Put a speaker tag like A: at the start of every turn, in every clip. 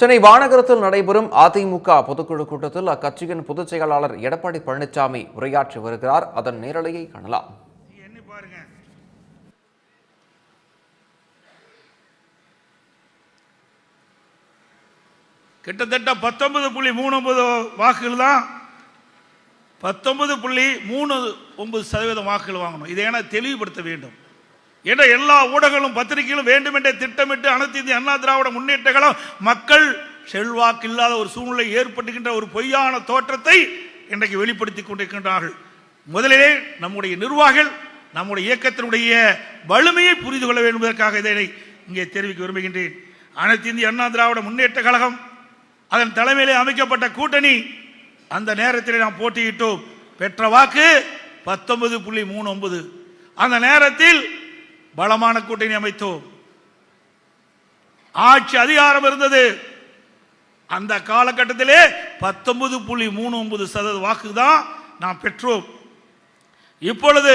A: சென்னை வானகரத்தில் நடைபெறும் அதிமுக பொதுக்குழு கூட்டத்தில் அக்கட்சியின் பொதுச் செயலாளர் எடப்பாடி பழனிசாமி உரையாற்றி வருகிறார். அதன் நேரலையை காணலாம்.
B: பாருங்க கிட்டத்தட்ட பத்தொன்பது புள்ளி மூணு ஒன்பது வாக்குகள் தான் பத்தொன்பது புள்ளி மூணு ஒன்பது சதவீதம் வாக்குகள் வாங்கணும். இதை என தெளிவுபடுத்த வேண்டும். என்ற எல்லா ஊடகங்களும் பத்திரிகைகளும் வேண்டுமென்றே திட்டமிட்டு அனைத்து இந்திய அண்ணா திராவிட முன்னேற்றங்களும் மக்கள் செல்வாக்கு இல்லாத ஒரு சூழ்நிலை ஏற்பட்டுகின்ற ஒரு பொய்யான தோற்றத்தை இன்றைக்கு வெளிப்படுத்தி கொண்டிருக்கின்றார்கள். முதலிலே நம்முடைய நிர்வாகிகள் நம்முடைய இயக்கத்தினுடைய வலிமையை புரிந்து கொள்ள வேண்டும் என்பதற்காக இதனை இங்கே தெரிவிக்க விரும்புகின்றேன். அனைத்து இந்திய அண்ணா திராவிட முன்னேற்ற கழகம் அதன் தலைமையிலே அமைக்கப்பட்ட கூட்டணி அந்த நேரத்தில் நாம் போட்டியிட்டோம். பெற்ற வாக்கு பத்தொன்பது புள்ளி மூணு ஒன்பது. அந்த நேரத்தில் பலமான கூட்டணி அமைத்தோம். ஆட்சி அதிகாரம் இருந்தது. அந்த காலகட்டத்திலே பத்தொன்பது புள்ளி மூணு ஒன்பது சதவீத வாக்கு தான் நாம் பெற்றோம். இப்பொழுது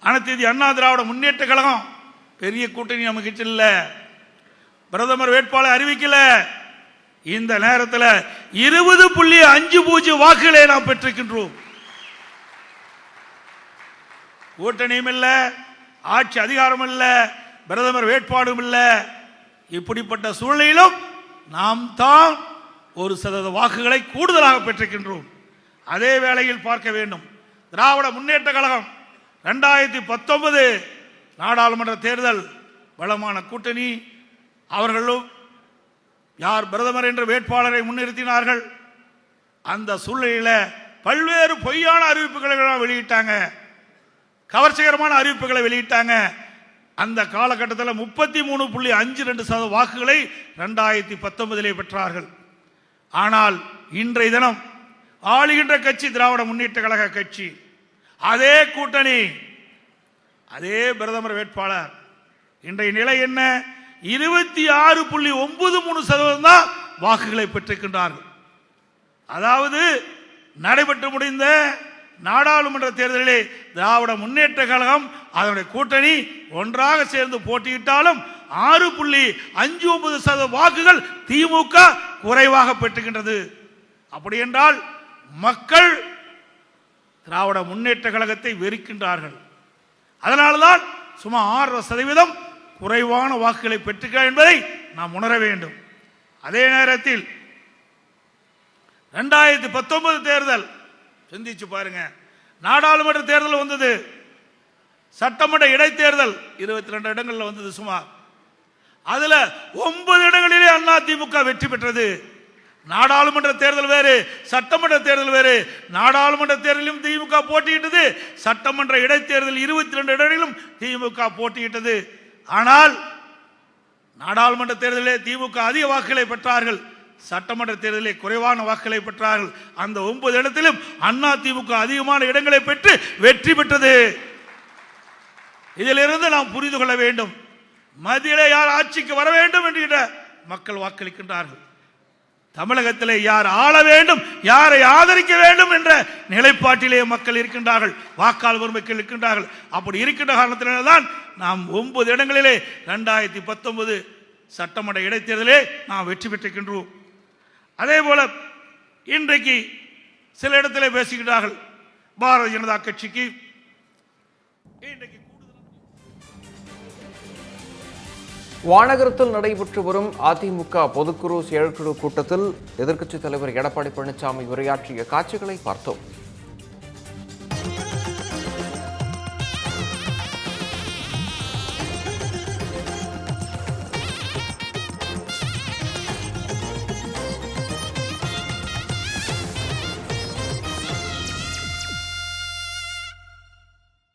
B: அனைத்து அண்ணா திராவிட முன்னேற்ற கழகம் பெரிய கூட்டணி நமக்கு பிரதமர் வேட்பாளர் அறிவிக்கல. இந்த நேரத்தில் இருபது புள்ளி அஞ்சு பூஜ்ஜியம் வாக்குகளை நாம் பெற்றிருக்கின்றோம். கூட்டணியும் இல்லை ஆட்சி அதிகாரம் இல்ல பிரதமர் வேட்பாடும் இல்ல. இப்படிப்பட்ட சூழ்நிலையிலும் நாம் தான் ஒரு சதவீத வாக்குகளை கூடுதலாக பெற்றிருக்கின்றோம். அதே வேளையில் பார்க்க வேண்டும். திராவிட முன்னேற்ற கழகம் ரெண்டாயிரத்தி பத்தொன்பது நாடாளுமன்ற தேர்தல் பலமான கூட்டணி. அவர்களும் யார் பிரதமர் என்ற வேட்பாளரை முன்னிறுத்தினார்கள். அந்த சூழ்நிலையில் பல்வேறு பொய்யான அறிவிப்புகளை வெளியிட்டாங்க. கவர்ச்சிகரமான அறிவிப்புகளை வெளியிட்டாங்க. அந்த காலகட்டத்தில் முப்பத்தி மூணு புள்ளி அஞ்சு ரெண்டு சதவீத வாக்குகளை ரெண்டாயிரத்தி பத்தொன்பதிலே பெற்றார்கள். ஆனால் இன்றைய தினம் ஆளுகின்ற கட்சி திராவிட முன்னேற்ற கழக கட்சி அதே கூட்டணி அதே பிரதமர் வேட்பாளர். இன்றைய நிலை என்ன? இருபத்தி ஆறு புள்ளி ஒன்பது மூணு சதவீதம் தான் வாக்குகளை பெற்றிருக்கின்றார்கள். அதாவது நடைபெற்று முடிந்த நாடாளுமன்ற தேர்தலிலே திராவிட முன்னேற்ற கழகம் அதனுடைய கூட்டணி ஒன்றாக சேர்ந்து போட்டியிட்டாலும் ஆறு புள்ளி அஞ்சு ஒன்பது சதவீத வாக்குகள் திமுக குறைவாக பெற்றுகின்றது. அப்படி என்றால் மக்கள் திராவிட முன்னேற்ற கழகத்தை வெறுக்கின்றார்கள். அதனால்தான் சுமார் ஆறு சதவீதம் குறைவான வாக்குகளை பெற்றுக்கிறார் என்பதை நாம் உணர வேண்டும். அதே நேரத்தில் ரெண்டாயிரத்தி பத்தொன்பது தேர்தல் சிந்திச்சு பாருங்க. நாடாளுமன்ற தேர்தல் வந்தது. சட்டமன்ற இடைத்தேர்தல் இருபத்தி ரெண்டு இடங்களில் வந்தது சுமார். அதுல ஒன்பது இடங்களிலே அண்ணா திமுக வெற்றி பெற்றது. நாடாளுமன்ற தேர்தல் வேறு சட்டமன்ற தேர்தல் வேறு. நாடாளுமன்ற தேர்தலிலும் திமுக போட்டியிட்டது சட்டமன்ற இடைத்தேர்தல் இருபத்தி ரெண்டு இடங்களிலும் திமுக போட்டியிட்டது. ஆனால் நாடாளுமன்ற தேர்தலிலே திமுக அதிக வாக்குகளை பெற்றார்கள். சட்டமன்ற தேர்தலில் குறைவான வாக்குகளை பெற்றார்கள். அந்த ஒன்பது இடத்திலும் அண்ணா திமுக அதிகமான இடங்களை பெற்று வெற்றி பெற்றது. இதிலிருந்து நாம் புரிந்து கொள்ள வேண்டும். மத்தியிலே யார் ஆட்சிக்கு வர வேண்டும் என்கிற மக்கள் வாக்களிக்கின்றார்கள். தமிழகத்திலே யார் ஆள வேண்டும் யாரை ஆதரிக்க வேண்டும் என்ற நிலைப்பாட்டிலே மக்கள் இருக்கின்றார்கள். வாக்காளர் மக்கள் இருக்கின்றார்கள். அப்படி இருக்கின்ற காரணத்தினால்தான் நாம் ஒன்பது இடங்களிலே ரெண்டாயிரத்தி பத்தொன்பது சட்டமன்ற இடைத்தேர்தலே நாம் வெற்றி பெற்றிருக்கின்றோம். அதே போல இன்றைக்கு சில இடத்திலே பேசுகிறார்கள் பாரதிய ஜனதா கட்சிக்கு. இன்றைக்கு
A: வானகரத்தில் நடைபெற்று வரும் அதிமுக பொதுக்குழு செயற்குழு கூட்டத்தில் எதிர்க்கட்சித் தலைவர் எடப்பாடி பழனிசாமி உரையாற்றிய காட்சிகளை பார்த்தோம்.